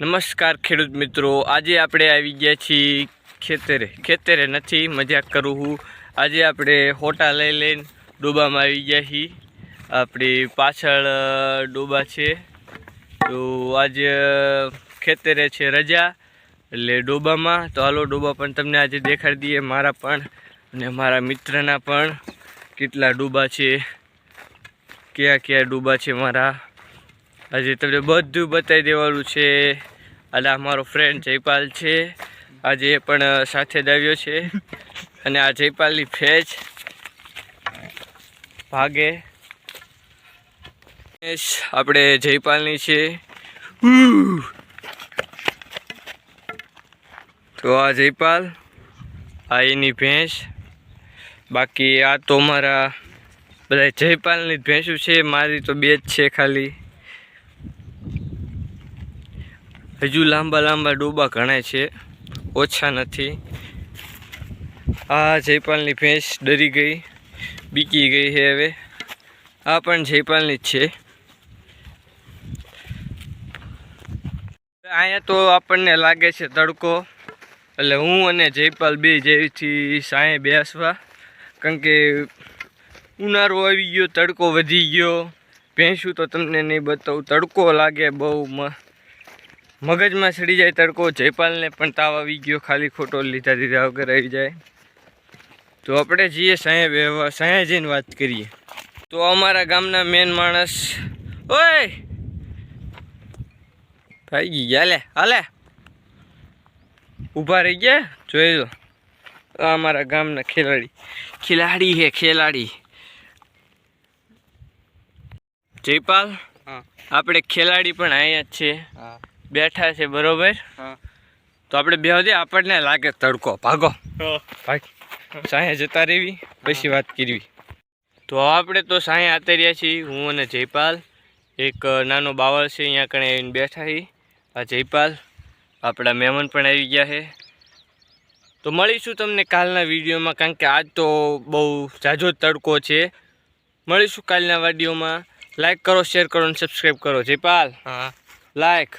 નમસ્કાર ખેડૂત મિત્રો. આજે આપણે આવી ગયા છીએ ખેતરે. ખેતરે નથી, મજાક કરું હું. આજે આપણે હોટા લઈ લઈને ડોબામાં આવી ગયા છીએ. આપણી પાછળ ડોબા છે. તો આજે ખેતરે છે રજા. એટલે ડોબામાં, તો હાલો ડોબા પણ તમને આજે દેખાડી દઈએ. મારા પણ અને મારા મિત્રના પણ કેટલા ડોબા છે. કયા કયા ડોબા છે મારા? આજે તમને બધું બતાવી દેવાનું છે. અને આ મારો ફ્રેન્ડ જયપાલ છે. આજે પણ સાથે જ આવ્યો છે. અને આ જયપાલની ફેજ ભાગે. આપણે જયપાલની છે. તો આ જયપાલ, આ એની ભેંસ. બાકી આ તો મારા બધા જયપાલની જ ભેંસું છે. મારી તો બે જ છે ખાલી. હજુ લાંબા લાંબા ડોબા ઘણા છે. ઓછા નથી. આ જયપાલની ભેંસ ડરી ગઈ, બીકી ગઈ છે હવે. આ પણ જયપાલની જ છે. અહીંયા તો આપણને લાગે છે તડકો, એટલે હું અને જયપાલ બે જેવીથી સાંય બેસવા, કારણ કે ઉનાળો આવી ગયો, તડકો વધી ગયો. ભેંસું તો તમને નહીં બતાવું, તડકો લાગે બહુ મગજમાં સડી જાય તડકો જયપાલને પણ તાવ આવી ગયો ખાલી ખોટો લીધા લીધા વગર આવી જાય. તો આપણે જઈએ સાંયે બેહવા સાંયે જઈને વાત કરીએ. તો અમારા ગામના મેન માણસ ઓય! ભાઈ ગયા લે હાલે. ઊભા રહી ગયા? જોઈ લો. અમારા ગામના ખેલાડી. ખેલાડી હે ખેલાડી. જયપાલ હા. આપણે ખેલાડી પણ અહીંયા જ છે. હા. બેઠા છે બરોબર? હા. તો આપણે બે દે આપણને લાગે તડકો. ભાગો. ભાગ. સાંય જતા રહેવી પછી વાત કરવી. તો આપણે તો સાંયે આતર્યા છીએ હું અને જયપાલ. એક નાનો બાવળ છે અહીંયા કણે આવીને બેઠા છીએ. આ જયપાલ આપણા મહેમાન પણ આવી ગયા છે. તો મળીશું તમને કાલના વિડીયોમાં કારણ કે આજ તો બહુ ઝાઝો તડકો છે. મળીશું કાલના વિડીયોમાં. લાઈક કરો શેર કરો અને સબસ્ક્રાઈબ કરો. જયપાલ હા. લાઈક